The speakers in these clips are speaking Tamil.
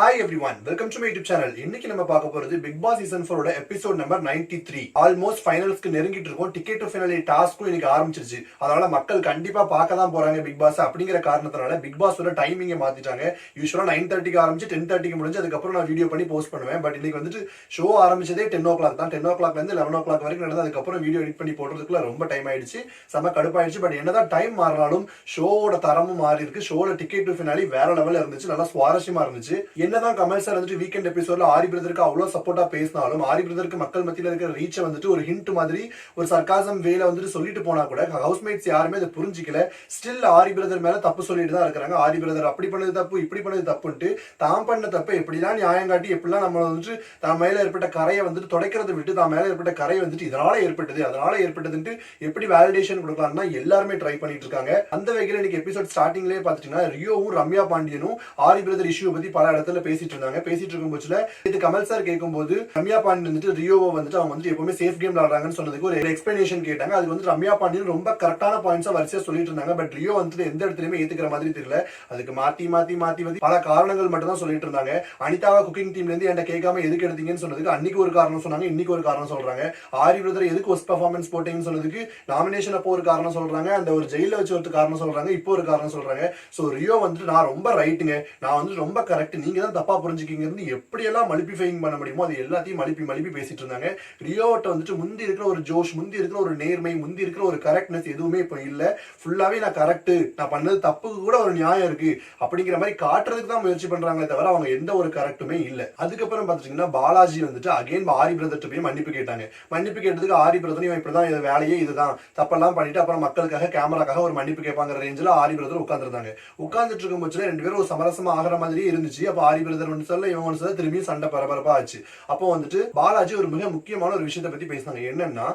Hi everyone welcome to my YouTube channel இன்னைக்கு நம்ம பார்க்க போறது பிக் பாஸ் சீசன் ஃபோரோட episode number ninety three almost ஃபைனல்ஸ்க்கு நெருங்கிட்டு இருக்கோம். டிக்கெட் டு ஃபைனல் டாஸ்க்கும் இன்னைக்கு ஆரம்பிச்சிருச்சு. அதனால மக்கள் கண்டிப்பா பார்க்க தான் போறாங்க பிக் பாஸ் அப்படிங்கிற காரணத்தினால பிக் பாஸோட டைமிங்கை மாத்திட்டாங்க. யூஸ்வலா நைன் தேர்ட்டிக்கு ஆரம்பிச்சு டென் தேர்ட்டிக்கு முடிஞ்சு அதுக்கப்புறம் நான் வீடியோ பண்ணி போஸ்ட் பண்ணுவேன். பட் இன்னைக்கு வந்துட்டு ஷோ ஆரம்பிச்சதே டென் ஓ கிளாக் தான். டென் ஓ கிளாக்ல இருந்து லெவன் ஓ கிளாக் வரைக்கும் நடந்து அதுக்கப்புறம் வீடியோ எடிட் பண்ணி போடுறதுக்குள்ள ரொம்ப டைம் ஆயிடுச்சு. செம்ம கடுப்பாயிடுச்சு. பட் என்னதான் டைம் மாறினாலும் ஷோவோட தரமும் மாறி இருக்கு ஷோல டிக்கெட் டு ஃபினாலி வேற லெவல்ல இருந்துச்சு. நல்லா சுவாரஸ்யமா இருந்துச்சு. என்னதான் கமல் சார் வந்துட்டு வீக்கெண்ட் எபிசோட்ல ஆரி பிரதருக்கு அவ்வளவு சப்போர்ட்டா பேசினாலும் ஆரி பிரதருக்கு மக்கள் மத்தியில இருக்கிற ரீச்சை வந்துட்டு ஒரு ஹிண்ட் மாதிரி ஒரு சர்க்காசம் வேல வந்துட்டு சொல்லிட்டு போனா கூட ஹவுஸ்மேட்ஸ் யாருமே அதை புரிஞ்சிக்கல. ஸ்டில் ஆரி பிரதர் மேல தப்பு சொல்லிட்டு தான் இருக்கிறாங்க. ஆரி பிரதர் அப்படி பண்ணது தப்பு இப்படி பண்ணது தப்புன்ட்டு தான் பண்ண தப்பு எப்படிலாம் நியாயம் காட்டி எப்படிலாம் நம்ம வந்துட்டு தான் மேல ஏற்பட்ட கரையை வந்துட்டு தொடக்கிறத விட்டு தான் மேல ஏற்பட்ட கரை வந்துட்டு இதனால ஏற்பட்டது அதனால ஏற்பட்டதுன்ட்டு எப்படி வேலிடேஷன் கொடுக்கலாம்னா எல்லாருமே ட்ரை பண்ணிட்டு இருக்காங்க. அந்த வகையில் இன்னைக்கு எபிசோட் ஸ்டார்டிங்லேயே பார்த்துட்டீங்கன்னா ரியோவும் ரம்யா பாண்டியனும் ஆரி பிரதர் இஷ்யூ பத்தி பல இடத்துல பேசிட்டு இருந்தாங்க. பேசிட்டு இருக்கும் போச்சுல இது கமல் சார் கேட்கும்போது ரம்யா பாண்டியன் வந்துட்டு ரியோவை வந்துட்டு அவங்க வந்துட்டு எப்பவுமே சேஃப் கேம் விளாடுறாங்கன்னு சொன்னதுக்கு ஒரு எக்ஸ்பிளனேஷன் கேட்டாங்க. அது வந்து ரம்யா பாண்டியன் ரொம்ப கரெக்டான பாயிண்ட்ஸா வரிசையா சொல்லிட்டு இருந்தாங்க. பட் ரியோ வந்துட்டு எந்த இடத்துலயுமே ஏத்துக்கிற மாதிரி தெரியல. அதுக்கு மாத்தி மாத்தி மாத்தி மாத்தி பல காரணங்கள் மட்டும் தான் சொல்லிட்டு இருந்தாங்க. அனிதாவா குக்கிங் டீம்ல இருந்து என்கிட்ட கேட்காம எதுக்கு எடுத்தீங்கன்னு சொன்னதுக்கு அன்னைக்கு ஒரு காரணம் சொன்னாங்க. இன்னைக்கு ஒரு காரணம் சொல்றாங்க. ஆரி பிரதர் எதுக்கு ஒஸ்ட் பர்ஃபார்மன்ஸ் போட்டீங்கன்னு சொன்னதுக்கு நாமினேஷன் அப்போ ஒரு காரணம் சொல்றாங்க. அந்த ஒரு ஜெயில வச்சு ஒரு காரணம் சொல்றாங்க. இப்போ ஒரு காரணம் சொல்றாங்க. சோ ரியோ வந்துட்டு நான் ரொம்ப ரைட்டுங்க நான் வந்து ரொம்ப கரெக்ட் நீங்க தான் தப்பா புரிஞ்சுக்கிங்கிறது எப்படியெல்லாம் மலிப்பிஃபைங் பண்ண முடியுமோ அது எல்லாத்தையும் மலிப்பி மலிப்பி பேசிட்டு இருந்தாங்க. ரியோட்ட வந்துட்டு முந்தி இருக்கிற ஒரு ஜோஷ் முந்தி இருக்கிற ஒரு நேர்மை முந்தி இருக்கிற ஒரு கரெக்ட்னஸ் எதுவுமே இப்போ இல்லை. ஃபுல்லாவே நான் கரெக்ட் நான் பண்ணது தப்புக்கு கூட ஒரு நியாயம் இருக்கு. அப்படிங்கிற மாதிரி காட்டுறதுக்கு தான் முயற்சி பண்றாங்களே தவிர அவங்க எந்த ஒரு கரெக்ட்டுமே இல்லை. அதுக்கப்புறம் பாத்துட்டீங்கன்னா பாலாஜி வந்துட்டு அகைன் ஆரி பிரதர்ட்ட போய் மன்னிப்பு கேட்டாங்க. மன்னிப்பு கேட்டதுக்கு ஆரி பிரதர் இவன் இப்படிதான் இது வேலையே இதுதான். தப்பெல்லாம் பண்ணிட்டு அப்புறம் மக்களுக்காக கேமராக்காக ஒரு மன்னிப்பு கேட்பாங்கிற ரேஞ்சில் ஆரி பிரதர் உட்காந்துருந்தாங்க உட்காந்துட்டு இருக்கும் பட்சத்தில் ரெண்டு பேரும் ஒரு சமரசமாக ஆகிற மாதிரியே இருந்துச்சு. அப்போ ஆரி பிரதர் ஒன்று சொல்ல இவன் ஒன்று சொல்ல திரும்பி சண்டை பரபரப்பா ஆச்சு. அப்போ வந்துட்டு பாலாஜி ஒரு மிக முக்கியமான ஒரு விஷயத்தை பத்தி பேசினாங்க. என்னன்னா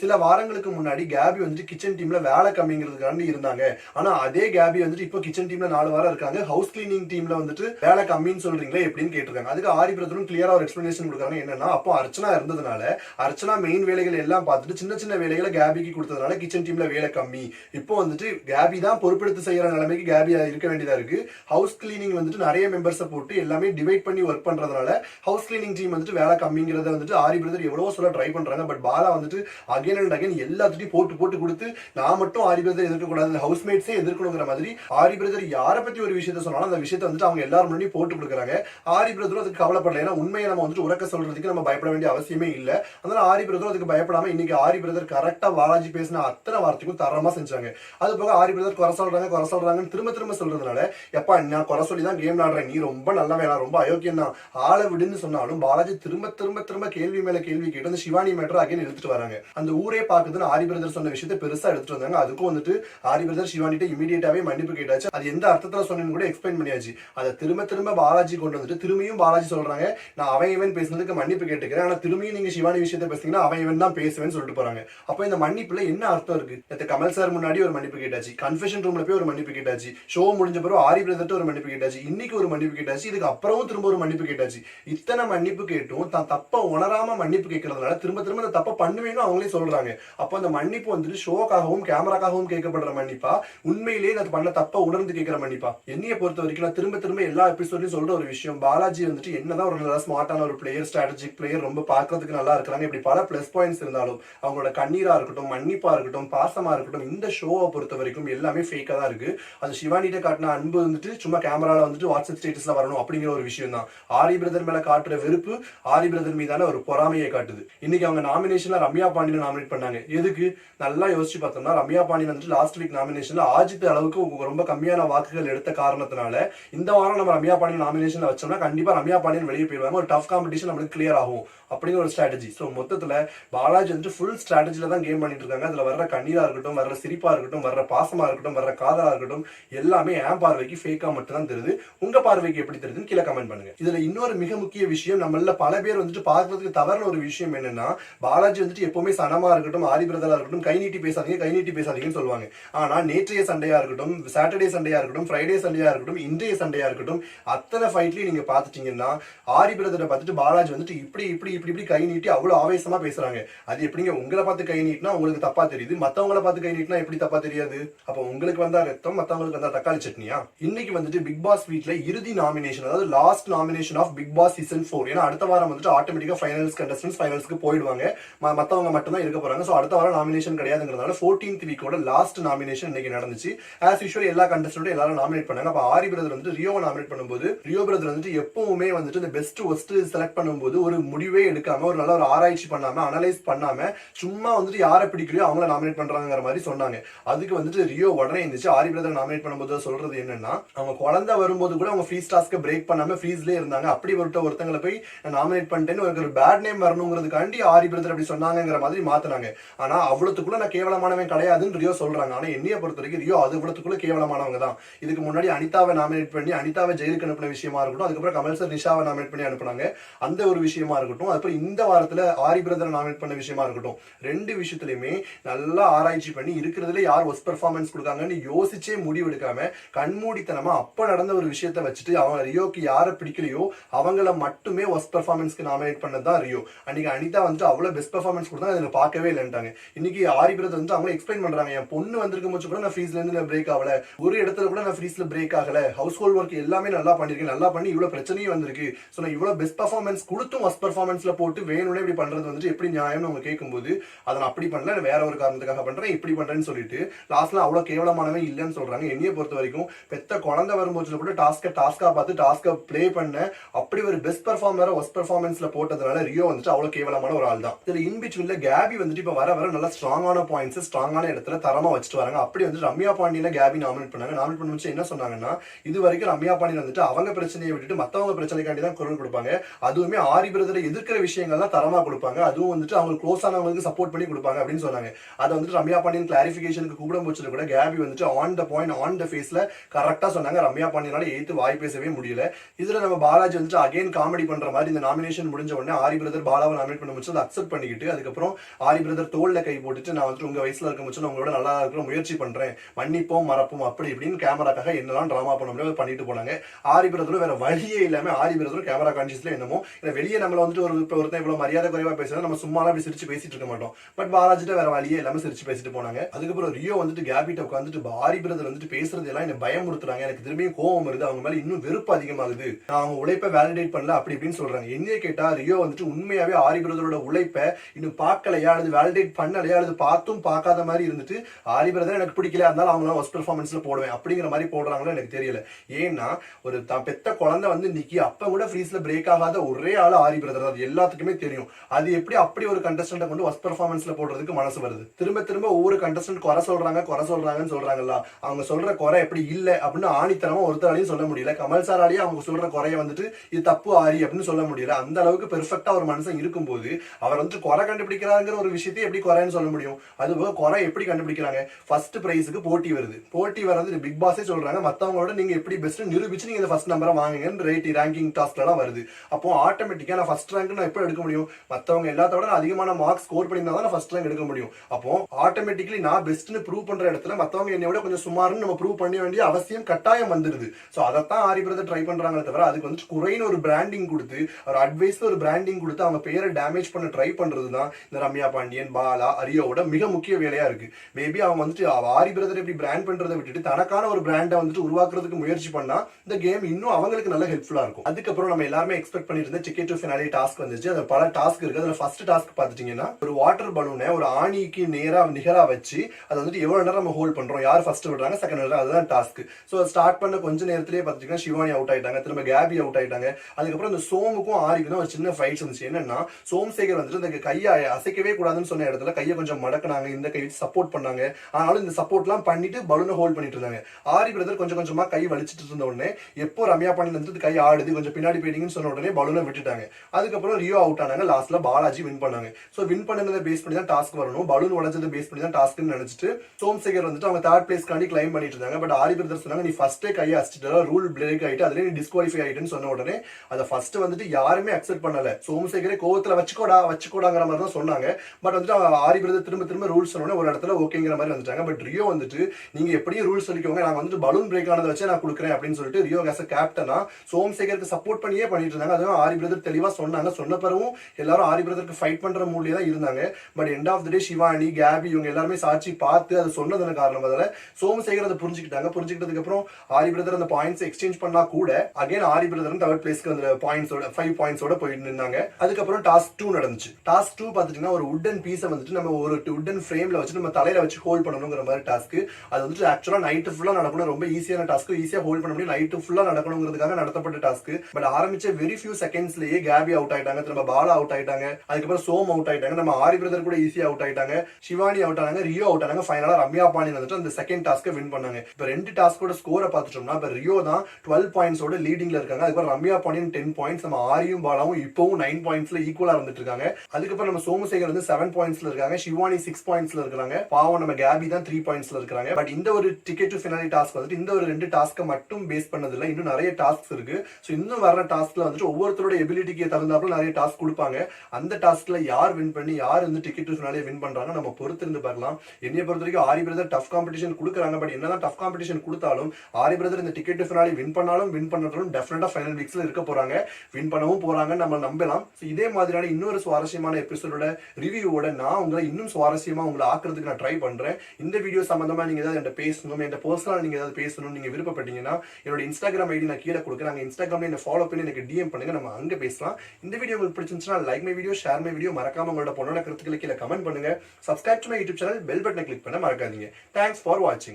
சில வாரங்களுக்கு முன்னாடி கேபி வந்துட்டு கிச்சன் டீம்ல வேலை கம்மிங்கிறதுக்காண்டி இருந்தாங்க. ஆனா அதே கேபி வந்துட்டு இப்போ கிச்சன் டீம்ல நாலு வாரம் இருக்காங்க. ஹவுஸ் கிளீனிங் டீம்ல வந்துட்டு வேலை கம்மின்னு சொல்றீங்களே எப்படின்னு கேட்டிருக்காங்க. அதுக்கு ஆரி பிரதரும் கிளியரா ஒரு எக்ஸ்பிளனேஷன் கொடுக்காங்க என்னன்னா அப்போ அர்ச்சனா இருந்ததுனால அர்ச்சனா மெயின் வேலைகள் எல்லாம் பார்த்துட்டு சின்ன சின்ன வேலைகளை கேபிக்கு கொடுத்ததுனால கிச்சன் டீம்ல வேலை கம்மி. இப்போ வந்துட்டு கேபி தான் பொறுப்பெடுத்து செய்யற நிலைமைக்கு கேபி இருக்க வேண்டியதா இருக்கு. ஹவுஸ் கிளீனிங் வந்துட்டு நிறைய மெம்பர்ஸை போட்டு எல்லாமே டிவைட் பண்ணி ஒர்க் பண்றதுனால ஹவுஸ் கிளீனிங் டீம் வந்துட்டு வேலை கம்மிங்கிறத வந்துட்டு ஆரி பிரதர் எவ்வளவோ சொல்ல ட்ரை பண்றாங்க. பட் பாலா வந்துட்டு அகைன் அண்ட் அகைன் எல்லாத்துட்டையும் போட்டு போட்டு கொடுத்து நான் மட்டும் ஆரி பிரதர் எதிர்க்க கூடாது ஹவுஸ் மேட்ஸே எதிர்க்கணுங்கிற மாதிரி ஆரி பிரதர் யாரை பத்தி ஒரு விஷயத்த சொன்னாலும் அந்த விஷயத்தை வந்துட்டு அவங்க எல்லாரும் முன்னாடி போட்டு கொடுக்குறாங்க. ஆரி பிரதரும் அதுக்கு கவலைப்படல. ஏன்னா உண்மையை நம்ம வந்துட்டு உறக்க சொல்றதுக்கு நம்ம பயப்பட வேண்டிய அவசியமே இல்ல. அதனால ஆரி பிரதரும் அதுக்கு பயப்படாம இன்னைக்கு ஆரி பிரதர் கரெக்டா பாலாஜி பேசின அத்தனை வார்த்தைக்கும் தரமா செஞ்சாங்க. அது போக ஆரி பிரதர் குறை சொல்றாங்க குறை சொல்றாங்கன்னு திரும்ப திரும்ப சொல்றதுனால எப்பா நான் குறை சொல்லி தான் கேம் விளாடுறேன் நீ ரொம்ப நல்லா வேணா ரொம்ப அயோக்கியம் தான் ஆளை விடுன்னு சொன்னாலும் பாலாஜி திரும்ப திரும்ப திரும்ப கேள்வி மேல கேள்வி கேட்டு அந்த சிவானி மேட்டர் அகைன் எடுத்துட்டு வராங்க. அந்த ஊரே பாக்குதுன்னு ஆரி பிரதர் சொன்ன விஷயத்த பெருசா எடுத்துட்டு வந்தாங்க. அதுக்கும் வந்துட்டு ஆரி பிரதர் சிவானிட்ட இமீடியட்டாவே மன்னிப்பு கேட்டாச்சு. அது எந்த அர்த்தத்துல சொன்னேன்னு கூட எக்ஸ்பிளைன் பண்ணியாச்சு. அதை திரும்ப திரும்ப பாலாஜி கொண்டு வந்துட்டு திரும்பியும் பாலாஜி சொல்றாங்க. நான் அவன் இவன் பேசுனதுக்கு மன்னிப்பு கேட்டுக்கிறேன். ஆனா திரும்பியும் நீங்க சிவானி விஷயத்தை பேசுனீங்கன்னா அவன் இவன் தான் பேசுவேன்னு சொல்லிட்டு போறாங்க. அப்போ இந்த மன்னிப்புல என்ன அர்த்தம் இருக்கு? நேத்து கமல் சார் முன்னாடி ஒரு மன்னிப்பு கேட்டாச்சு. கன்ஃபெஷன் ரூம்ல போய் ஒரு மன்னிப்பு கேட்டாச்சு. ஷோ முடிஞ்ச பிறகு ஆரி பிரதர்ட்ட ஒரு மன்னிப்பு கேட்டாச்சு. இன்னைக்கு ஒரு மன்னிப்பு கேட்டாச்சு. இது இதுக்கு அப்புறமும் திரும்ப ஒரு மன்னிப்பு கேட்டாச்சு. இத்தனை மன்னிப்பு கேட்டும் தான் தப்ப உணராம மன்னிப்பு கேட்கறதுனால திரும்ப திரும்ப அந்த தப்ப பண்ணுவேன்னு அவங்களே சொல்றாங்க. அப்போ அந்த மன்னிப்பு வந்துட்டு ஷோக்காகவும் கேமராக்காகவும் கேட்கப்படுற மன்னிப்பா? உண்மையிலேயே அது பண்ண தப்ப உணர்ந்து கேட்கிற மன்னிப்பா? என்னைய பொறுத்த வரைக்கும் நான் திரும்ப திரும்ப எல்லா எபிசோட்லயும் சொல்ற ஒரு விஷயம் பாலாஜி வந்துட்டு என்னதான் ஒரு நல்ல ஸ்மார்ட்டான ஒரு பிளேயர் ஸ்ட்ராட்டஜிக் பிளேயர் ரொம்ப பார்க்கறதுக்கு நல்லா இருக்கிறாங்க. இப்படி பல பிளஸ் பாயிண்ட்ஸ் இருந்தாலும் அவங்களோட கண்ணீரா இருக்கட்டும் மன்னிப்பா இருக்கட்டும் பாசமா இருக்கட்டும் இந்த ஷோவை பொறுத்த வரைக்கும் எல்லாமே ஃபேக்கா தான் இருக்கு. அது சிவானிட்ட காட்டின அன்பு வந்துட்டு சும்மா கேமரால வந்துட்டு வாட்ஸ்அப் ஸ்டேட்டஸ்ல வரணும். அப்படிங்கிற ஒரு விஷயம் தான் ஆரி பிரதர் மேல காட்டுற வெறுப்பு ஆரி பிரதர் மீதான ஒரு பொறாமையை காட்டுது. இன்னைக்கு அவங்க நாமினேஷன்ல ரம்யா பாண்டியன் நாமினேட் பண்ணாங்க. எதுக்கு? நல்லா யோசிச்சு பார்த்தோம்னா ரம்யா பாண்டியன் வந்துட்டு லாஸ்ட் வீக் நாமினேஷன்ல ஆஜித் அளவுக்கு ரொம்ப கம்மியான வாக்குகள் எடுத்த காரணத்தினால இந்த வாரம் நம்ம ரம்யா பாண்டியன் நாமினேஷன்ல வச்சோம்னா கண்டிப்பா ரம்யா பாண்டியன் வெளியே போயிடுவாங்க. ஒரு டஃப் காம்படிஷன் நம்மளுக்கு கிளியர் ஆகும் அப்படிங்கிற ஒரு ஸ்ட்ராட்டஜி ஸோ மொத்தத்துல பாலாஜி வந்துட்டு ஃபுல் ஸ்ட்ராட்டஜில தான் கேம் பண்ணிட்டு இருக்காங்க. அதுல வர்ற கண்ணீரா இருக்கட்டும் வர்ற சிரிப்பா இருக்கட்டும் வர்ற பாசமா இருக்கட்டும் வர்ற காதலா இருக்கட்டும் எல்லாமே ஏன் பார்வைக்கு ஃபேக்கா மட்டும் தான் தெரியுது. உங்க பார்வைக்கு எப்படி தெரியுது? இருக்குன்னு கீழே கமெண்ட் பண்ணுங்க. இதுல இன்னொரு மிக முக்கிய விஷயம் நம்மள பல பேர் வந்துட்டு பாக்குறதுக்கு தவறான ஒரு விஷயம் என்னன்னா பாலாஜி வந்துட்டு எப்பவுமே சனமா இருக்கட்டும் ஆரி பிரதரா இருக்கட்டும் கை நீட்டி பேசாதீங்க கை நீட்டி பேசாதீங்கன்னு சொல்லுவாங்க. ஆனா நேற்றைய சண்டையா இருக்கட்டும் சாட்டர்டே சண்டையா இருக்கட்டும் ஃப்ரைடே சண்டையா இருக்கட்டும் இன்றைய சண்டையா இருக்கட்டும் அத்தனை ஃபைட்லயும் நீங்க பாத்துட்டீங்கன்னா ஆரி பிரதரை பார்த்துட்டு பாலாஜி வந்துட்டு இப்படி இப்படி இப்படி இப்படி கை நீட்டி அவ்வளவு ஆவேசமா பேசுறாங்க. அது எப்படிங்க? உங்களை பார்த்து கை நீட்டினா உங்களுக்கு தப்பா தெரியுது. மத்தவங்கள பார்த்து கை நீட்டினா எப்படி தப்பா தெரியாது? அப்ப உங்களுக்கு வந்தா ரத்தம் மத்தவங்களுக்கு வந்தா தக்காளி சட்னியா? இன்னைக்கு வந்துட்டு பிக் பாஸ் வீட்ல இறுதி நாமினேஷன் அதாவது last nomination of Bigg Boss season four ஏன்னா அடுத்த வாரம் வந்துட்டு ஆட்டோமேட்டிக்கா ஃபைனல்ஸ் கண்டஸ்டன்ஸ் ஃபைனல்ஸ்க்கு போயிடுவாங்க. மற்றவங்க மத்தவங்க மட்டும் தான் இருக்க போறாங்க. ஸோ அடுத்த வாரம் நாமினேஷன் கிடையாதுங்கிறதுனால ஃபோர்டீன் வீக்கோட லாஸ்ட் நாமினேஷன் இன்னைக்கு நடந்துச்சு. ஆஸ் யூஷுவல் எல்லா கண்டஸ்டன்ட்டும் எல்லாரும் நாமினேட் பண்ணாங்க. அப்போ ஆரி பிரதர் வந்துட்டு ரியோவை நாமினேட் பண்ணும்போது ரியோ பிரதர் வந்துட்டு எப்பவுமே வந்துட்டு இந்த பெஸ்ட் ஒஸ்ட் செலக்ட் பண்ணும்போது ஒரு முடிவே எடுக்காம ஒரு நல்ல ஒரு ஆராய்ச்சி பண்ணாம அனலைஸ் பண்ணாம சும்மா வந்துட்டு யாரை பிடிக்கலையோ அவங்கள நாமினேட் பண்றாங்கிற மாதிரி சொன்னாங்க. அதுக்கு வந்துட்டு ரியோ உடனே இருந்துச்சு ஆரி பிரதர் நாமினேட் பண்ணும்போது சொல்றது என்னன்னா அவங்க குழந்தை வரும்போது கூட அவங்க ஃப்ரீ ஸ்டாஸ்க்கு பிரேக் பண்ணாம ஃப்ரீஸ்லேயே இருந்தாங்க. அப்படி ஒருத்த ஒருத்தங்களை போய் நாமினேட் பண்ணிட்டேன்னு ஒரு பேட் நேம் வரணுங்கிறதுக்காண்டி ஆரி பிரதர் அப்படி சொன்னாங்கங்கிற மாதிரி மாத்தினாங்க. ஆனா அவ்வளோத்துக்குள்ள நான் கேவலமானவன் கிடையாதுன்னு ரியோ சொல்றாங்க. ஆனால் என்னைய பொறுத்த வரைக்கும் ரியோ அது இவ்வளவுக்குள்ள கேவலமானவங்க தான் இதுக்கு முன்னாடி அனிதாவை நாமினேட் பண்ணி அனிதாவை ஜெயிலுக்கு அனுப்பின விஷயமா இருக்கட்டும் அதுக்கப்புறம் கமல் சார் நிஷாவை நாமினேட் பண்ணி அனுப்புனாங்க. அந்த ஒரு விஷயமா இருக்கட்டும் அதுக்கப்புறம் இந்த வாரத்தில் ஆரி பிரதரை நாமினேட் பண்ண விஷயமா இருக்கட்டும் ரெண்டு விஷயத்துலையுமே நல்லா ஆராய்ச்சி பண்ணி இருக்கிறதுல யார் ஒஸ்ட் பெர்ஃபார்மன்ஸ் கொடுக்காங்கன்னு யோசிச்சே முடிவெடுக்காம கண்மூடித்தனமா அப்ப நடந்த ஒரு விஷயத்தை வச்சுட்டு அவன் ரியோக்கு யாரை பிடிக்கலையோ அவங்கள மட்டுமே ஒஸ்ட் பெர்ஃபார்மன்ஸ்க்கு நாமினேட் பண்ணது தான் ரியோ. அன்னைக்கு அனிதா வந்து அவ்வளவு பெஸ்ட் பெர்ஃபார்மன்ஸ் கொடுத்தா அதில் பார்க்கவே இல்லைன்ட்டாங்க. இன்னைக்கு ஆரி பிரதர் வந்து அவங்க எக்ஸ்பிளைன் பண்றாங்க. என் பொண்ணு வந்திருக்கும் போது கூட நான் ஃப்ரீஸ்லேருந்து நான் பிரேக் ஆகல. ஒரு இடத்துல கூட நான் ஃப்ரீஸில் பிரேக் ஆகல. ஹவுஸ் ஹோல்ட் ஒர்க் எல்லாமே நல்லா பண்ணிருக்கேன் நல்லா பண்ணி இவ்வளவு பிரச்சனையும் வந்திருக்கு. ஸோ நான் இவ்வளவு பெஸ்ட் பர்ஃபார்மன்ஸ் கொடுத்தும் ஒஸ்ட் பெர்ஃபார்மன்ஸில் போட்டு வேணும்னே இப்படி பண்ணுறது வந்துட்டு எப்படி நியாயம்னு அவங்க கேட்கும்போது அதை நான் அப்படி பண்ணல. நான் வேற ஒரு காரணத்துக்காக பண்றேன். இப்படி பண்ணுறேன்னு சொல்லிட்டு லாஸ்ட்டில் அவ்வளோ கேவலமானவன் இல்லைன்னு சொல்றாங்க. என்னையை பொறுத்த வரைக்கும் பெத்த குழந்தை வரும்போது கூட டாஸ்க்கை டாஸ்கா பார்த்து டாஸ்க்கை ப்ளே பண்ண அப்படி ஒரு பெஸ்ட் பெர்ஃபார்மரை ஒஸ்ட் பர்ஃபார்மன்ஸ்ல போட்டதுனால ரியோ வந்துட்டு அவ்வளோ கேவலமான ஒரு ஆள் தான் இதில் இன் கேபி வந்துட்டு இப்போ வர வர நல்லா ஸ்ட்ராங்கான பாயிண்ட்ஸ் ஸ்ட்ராங்கான இடத்துல தரமாக வச்சுட்டு வராங்க. அப்படி வந்து ரம்யா பாண்டியனை கேபி நாமினேட் பண்ணாங்க. நாமினேட் பண்ண என்ன சொன்னாங்கன்னா இது வரைக்கும் ரம்யா பாண்டியன் வந்துட்டு அவங்க பிரச்சனையை விட்டுட்டு மற்றவங்க பிரச்சனைக்காண்டி தான் குரல் கொடுப்பாங்க. அதுவுமே ஆரி பிரதரை எதிர்க்கிற விஷயங்கள் தான் கொடுப்பாங்க. அதுவும் வந்துட்டு அவங்க க்ளோஸ் ஆனவங்களுக்கு சப்போர்ட் பண்ணி கொடுப்பாங்க அப்படின்னு சொன்னாங்க. அதை வந்துட்டு ரம்யா பாண்டியன் கிளாரிஃபிகேஷனுக்கு கூப்பிடும் போச்சு கூட கேபி வந்துட்டு on the point on the ஃபேஸில் கரெக்டாக சொன்னாங்க. ரம்யா பாண்டியனால ஏற்று வாய் பேசவே முடியல. இதுல நம்ம பாலாஜி வந்துட்டு அகைன் காமெடி பண்ற மாதிரி இந்த நாமினேஷன் முடிஞ்ச உடனே ஆரி பிரதர் பாலாவை நாமினேட் பண்ண முடிச்சு அதை அக்செப்ட் பண்ணிக்கிட்டு அதுக்கப்புறம் ஆரி பிரதர் தோல்ல கை போட்டுட்டு நான் வந்துட்டு உங்க வயசுல இருக்க முடிச்சு நான் உங்களோட நல்லா இருக்கிற முயற்சி பண்றேன். மன்னிப்போம் மறப்போம் அப்படி இப்படின்னு கேமராக்காக என்னெல்லாம் ட்ராமா பண்ண முடியும் பண்ணிட்டு போனாங்க ஆரி பிரதரும் வேற வழியே இல்லாம ஆரி பிரதரும் கேமரா கான்சியஸில் என்னமோ இல்லை வெளியே நம்மளை வந்துட்டு ஒரு ஒருத்தன் இவ்வளவு மரியாதை குறைவா பேசுறது நம்ம சும்மா அப்படி சிரிச்சு பேசிட்டு இருக்க மாட்டோம். பட் பாலாஜிட்ட வேற வழியே இல்லாம சிரிச்சு பேசிட்டு போனாங்க. அதுக்கப்புறம் ரியோ வந்துட்டு கேபிட்ட உட்காந்துட்டு ஆரி பிரதர் வந்துட்டு பேசுறது எல்லாம் என்ன பயமுறுத்துறாங்க. எனக்கு திரும்பியும் கோவம் வருது. அவங்க மேல இன்னும் வெறுப்பு அதிகமாகுது. நான் அவங்க உழைப்பை வேலிடேட் பண்ணல அப்படி இப்படின்னு சொல்றாங்க. என்னைய கேட்டா ரியோ வந்துட்டு உண்மையாவே ஆரி பிரதரோட உழைப்பை இன்னும் பார்க்கலையா? அல்லது வேலிடேட் பண்ணலையா? அல்லது பார்த்தும் பார்க்காத மாதிரி இருந்துட்டு ஆரி பிரதர் எனக்கு பிடிக்கல அதனால அவங்க ஒஸ்ட் பெர்ஃபார்மன்ஸ்ல போடுவேன். அப்படிங்கிற மாதிரி போடுறாங்களோ எனக்கு தெரியல. ஏன்னா ஒரு தான் பெத்த குழந்தை வந்து நிக்கி அப்ப கூட ஃப்ரீஸ்ல பிரேக் ஆகாத ஒரே ஆள் ஆரி பிரதர். அது எல்லாத்துக்குமே தெரியும். அது எப்படி அப்படி ஒரு கண்டஸ்டன்ட கொண்டு ஒஸ்ட் பெர்ஃபார்மன்ஸ்ல போடுறதுக்கு மனசு வருது? திரும்ப திரும்ப ஒவ்வொரு கண்டஸ்டன்ட் குறை சொல்றாங்க குறை சொல்றாங்கன்னு சொல்றாங்கல்ல. அவங்க சொல்ற குறை எப்படி இல்ல அப்படின்னு ஆணித்தனமா ஒருத்தராலையும் சொல்ல முடியல. கமல் சாராலையும் அவங்க சொல்ற குறைய வந்துட்டு இது தப்பு ஆரி அப்படின்னு சொல்ல முடியல. அந்த அளவுக்கு பெர்ஃபெக்டா ஒரு மனுஷன் இருக்கும்போது அவர் வந்து குறை கண்டுபிடிக்கிறாங்கிற ஒரு விஷயத்தை எப்படி குறைன்னு சொல்ல முடியும்? அது போக குறை எப்படி கண்டுபிடிக்கிறாங்க? ஃபர்ஸ்ட் பிரைஸுக்கு போட்டி வருது. போட்டி வர்றது பிக் பாஸே சொல்றாங்க மத்தவங்களோட நீங்க எப்படி பெஸ்ட் நிரூபிச்சு நீங்க இந்த ஃபர்ஸ்ட் நம்பரை வாங்குங்கன்னு ரேட் ரேங்கிங் டாஸ்க்ல வருது. அப்போ ஆட்டோமேட்டிக்கா நான் ஃபர்ஸ்ட் ரேங்க் நான் எப்படி எடுக்க முடியும்? மத்தவங்க எல்லாத்தோட அதிகமான மார்க் ஸ்கோர் பண்ணியிருந்தா தான் நான் ஃபர்ஸ்ட் ரேங்க் எடுக்க முடியும். அப்போ ஆட்டோமேட்டிக்கலி நான் பெஸ்ட்னு ப்ரூவ் பண்ற இடத்துல மத்தவங்க என்னை விட கொஞ்சம் சுமார்னு நம்ம ப்ரூவ் பண்ண வேண்டிய அவசியம் கட்டாயம் வந்துருது. ஸோ அதைத்தான் ஆரி பிரதர் ட்ரை பண்றாங்களே தவிர அதுக்கு வந்து குறைன்னு ஒரு பிராண்டிங் கொடுத்து ஒரு அட்வைஸ் ஒரு பிராண்டிங் கொடுத்து அவங்க பேரை டேமேஜ் பண்ண ட்ரை பண்றது தான் இந்த ரம்யா பாண்டியன் பாலா அரியோட மிக முக்கிய வேலையா இருக்கு. மேபி அவங்க வந்துட்டு ஆரி பிரதர் எப்படி பிராண்ட் பண்றதை விட்டுட்டு தனக்கான ஒரு பிராண்டை வந்துட்டு உருவாக்குறதுக்கு முயற்சி பண்ணா இந்த கேம் இன்னும் அவங்களுக்கு நல்ல ஹெல்ப்ஃபுல்லா இருக்கும். அதுக்கப்புறம் நம்ம எல்லாருமே எக்ஸ்பெக்ட் பண்ணிருந்த டிக்கெட் டு ஃபினாலே டாஸ்க் வந்துச்சு அது பல டாஸ்க் இருக்கு. அதுல ஃபர்ஸ்ட் டாஸ்க் பார்த்துட்டீங்கன்னா ஒரு வாட்டர் பலூனை ஒரு ஆணிக்கு நேரா நிகரா வச்சு அதை வந்துட்டு எவ்வளவு நேரம் நம்ம ஹோல்ட் பண்றோம்? யார் ஃபர்ஸ்ட் விடுறாங்க? செகண்ட் விடுறாங்க? அதுதான் டாஸ்க் ஸோ ஸ்டார்ட் பண்ண கொஞ்ச நேரத்திலேயே பார்த்துட்டீங்கன்னா சிவானி அவுட் ஆயிட்டாங்க திரும்ப கேபி அவுட் ஆயிட்டாங்க. அதுக்கப்புறம் இந்த சோமுக்கும் ஆரிக்கும் தான் ஒரு சின்ன ஃபைட்ஸ் இருந்துச்சு. என்னன்னா சோம்சேகர் வந்துட்டு இந்த கையை அசைக்கவே கூடாதுன்னு சொன்ன இடத்துல கையை கொஞ்சம் மடக்குனாங்க இந்த கை சப்போர்ட் பண்ணாங்க. ஆனாலும் இந்த சப்போர்ட்லாம் பண்ணிட்டு பலூனை ஹோல்ட் பண்ணிட்டு இருந்தாங்க. ஆரி பிரதர் கொஞ்சம் கொஞ்சமா கை வலிச்சிட்டு இருந்த உடனே எப்போ ரம்யா பாண்டியன் வந்து கை ஆடுது கொஞ்சம் பின்னாடி போயிட்டீங்கன்னு சொன்ன உடனே பலூனை விட்டுட்டாங்க. அதுக்கப்புறம் ரியோ அவுட் ஆனாங்க லாஸ்ட்ல பாலாஜி வின் பண்ணாங்க. ஸோ வின் பண்ணதை பேஸ் பண்ணி தான் டாஸ்க் வரணும். பலூன் உடஞ்சதை பேஸ் பண்ணி தான் டாஸ்க்னு நினைச்சிட்டு சோம்சேகர் வந்துட்டு அவங்க தேர்ட் பிளேஸ்க்காண்டி கிளைம் பண்ணிட்டு இருந்தாங்க. பட் ஆரி பிரதர் சொன்னாங்க நீ ஃபர்ஸ்டே கையை அடிச்சிட்டு ரூல் பிரேக் ஆயிட்டு அதுலேயே நீ டிஸ்குவாலிஃபை ஆயிட்டுன்னு சொன்ன உடனே அதை ஃபர்ஸ்ட் வந்துட்டு யாருமே அக்செப்ட் பண்ணல. சோமசேகரே கோவத்துல வச்சுக்கோடா வச்சுக்கோடாங்கிற மாதிரி தான் சொன்னாங்க. பட் வந்துட்டு ஆரி பிரதர் திரும்ப திரும்ப ரூல்ஸ் சொன்னோடனே ஒரு இடத்துல ஓகேங்கிற மாதிரி வந்துட்டாங்க. பட் ரியோ வந்துட்டு நீங்க எப்படியும் ரூல்ஸ் சொல்லிக்கோங்க. நாங்கள் வந்துட்டு பலூன் பிரேக் ஆனதை வச்சு நான் கொடுக்குறேன் அப்படின்னு சொல்லிட்டு ரியோ கேஸ் கேப்டனா சோமசேகருக்கு சப்போர்ட் பண்ணியே பண்ணிட்டு இருந்தாங்க. அதுவும் ஆரி பிரதர் தெளிவாக சொன்னாங்க. சொன்ன பிறவும் எல்லாரும் ஆரி பிரதருக்கு ஃபைட் பண்ற மூலியே தான் இருந்தாங்க. But end of the day Shivani Gabi இவங்க எல்லாருமே சாட்சி பார்த்து அது சொன்னதன காரணம் அதில் சோமசேகர் அதை புரிஞ்சுக்கிட்டாங்க. புரிஞ்சுக்கிட்டதுக்கு அப்புறம் ஆரி பிரதர் அந்த பாயிண்ட்ஸ் எக்ஸ்சேஞ்ச் பண்ணா கூட கூட அகைன் ஆரி பிரதர் தேர்ட் பிளேஸ்க்கு அந்த பாயிண்ட்ஸோட ஃபைவ் பாயிண்ட்ஸோட போயிட்டு இருந்தாங்க அதுக்கப்புறம் டாஸ்க் டூ நடந்துச்சு. டாஸ்க் டூ பார்த்துட்டீங்கன்னா ஒரு உட்டன் பீஸை வந்துட்டு நம்ம ஒரு உட்டன் ஃப்ரேம்ல வச்சு நம்ம தலையில வச்சு ஹோல்ட் பண்ணணுங்கிற மாதிரி டாஸ்க் அது வந்துட்டு ஆக்சுவலா நைட்டு ஃபுல்லா நடக்கணும். ரொம்ப ஈஸியான டாஸ்க் ஈஸியா ஹோல்ட் பண்ண முடியும். நைட்டு ஃபுல்லா நடக்கணுங்கிறதுக்காக நடத்தப்பட்ட டாஸ்க் பட் ஆரம்பிச்ச வெரி ஃபியூ செகண்ட்ஸ்லயே கேபி அவுட் ஆயிட்டாங்க. திரும்ப பாலா அவுட் ஆயிட்டாங்க. அதுக்கப்புறம் சோம் அவுட் ஆயிட்டாங்க. நம்ம ஆரி பிரதர் கூட ஈஸியா அவுட் ஆயிட்டாங்க. சிவானி அவுட் ஆனாங்க. ரியோ அவுட் ஆனாங்க. ஃபைனலா ரம்யா பாணி வந்துட்டு அந்த செகண்ட் டாஸ்க்கை வின் பண்ணாங்க. இப்போ ரெண்டு டாஸ்கோட ஸ்கோரை பார்த்துட்டோம்னா இப்போ ரியோ தான் டுவெல் பாயிண்ட்ஸ் பாயிண்ட்ஸோட லீடிங்ல இருக்காங்க. அதுக்கப்புறம் ரம்யா பாண்டியன் டென் பாயிண்ட்ஸ் நம்ம ஆரியும் பாலாவும் இப்பவும் நைன் பாயிண்ட்ஸ்ல ஈக்குவலா இருந்துட்டு இருக்காங்க அதுக்கப்புறம் நம்ம சோமசேகர் வந்து செவன் பாயிண்ட்ஸ்ல இருக்காங்க. சிவானி சிக்ஸ் பாயிண்ட்ஸ்ல இருக்காங்க பாவம் நம்ம கேபி தான் த்ரீ பாயிண்ட்ஸ்ல இருக்காங்க பட் இந்த ஒரு டிக்கெட் டு ஃபினாலி டாஸ்க் வந்துட்டு இந்த ஒரு ரெண்டு டாஸ்க்கை மட்டும் பேஸ் பண்ணது இல்ல இன்னும் நிறைய டாஸ்க் இருக்கு. ஸோ இன்னும் வர டாஸ்க்ல வந்துட்டு ஒவ்வொருத்தரோட எபிலிட்டிக்கு தகுந்தாப்புல நிறைய டாஸ்க் கொடுப்பாங்க. அந்த டாஸ்க்ல யார் வின் பண்ணி யார் வந்து டிக்கெட் டு ஃபினாலே வின் பண்றாங்க நம்ம பொறுத்து இருந்து பார்க்கலாம். என்னைய பொறுத்த வரைக்கும் ஆரி பிரதர் டஃப் காம்படிஷன் கொடுக்குறாங்க. பட் என்னதான் டஃப் காம்படிஷன் கொடுத்தாலும் ஆரி பிரதர் இந்த டிக்கெட் டு ஃபினாலே வின் பண்ணாலும் வின் வின் பண்ணுறதும் டெஃபினட்டாக ஃபைனல் வீக்ஸில் இருக்க போகிறாங்க வின் பண்ணவும் போறாங்க நம்ம நம்பலாம். ஸோ இதே மாதிரியான இன்னொரு சுவாரஸ்யமான எபிசோடோட ரிவ்யூவோட நான் உங்களை இன்னும் சுவாரஸ்யமாக உங்களை ஆக்குறதுக்கு நான் ட்ரை பண்ணுறேன் இந்த வீடியோ சம்மந்தமாக நீங்கள் ஏதாவது என்கிட்ட பேசணும் என் பர்சனல் நீங்கள் ஏதாவது பேசணும் நீங்கள் விருப்பப்பட்டீங்கன்னா என்னோட இன்ஸ்டாகிராம் ஐடி நான் கீழே கொடுக்குறேன். அங்கே இன்ஸ்டாகிராமில் என்ன ஃபாலோ பண்ணி எனக்கு டிஎம் பண்ணுங்க. நம்ம அங்கே பேசலாம். இந்த வீடியோ உங்களுக்கு பிடிச்சிருந்துச்சுன்னா like my video share my video மறக்காம உங்களோட பொண்ணோட கருத்துக்களை கீழே கமெண்ட் பண்ணுங்க. Subscribe to my YouTube channel bell பட்டனை கிளிக் பண்ண மறக்காதீங்க. தேங்க்ஸ் ஃபார் வாட்சிங்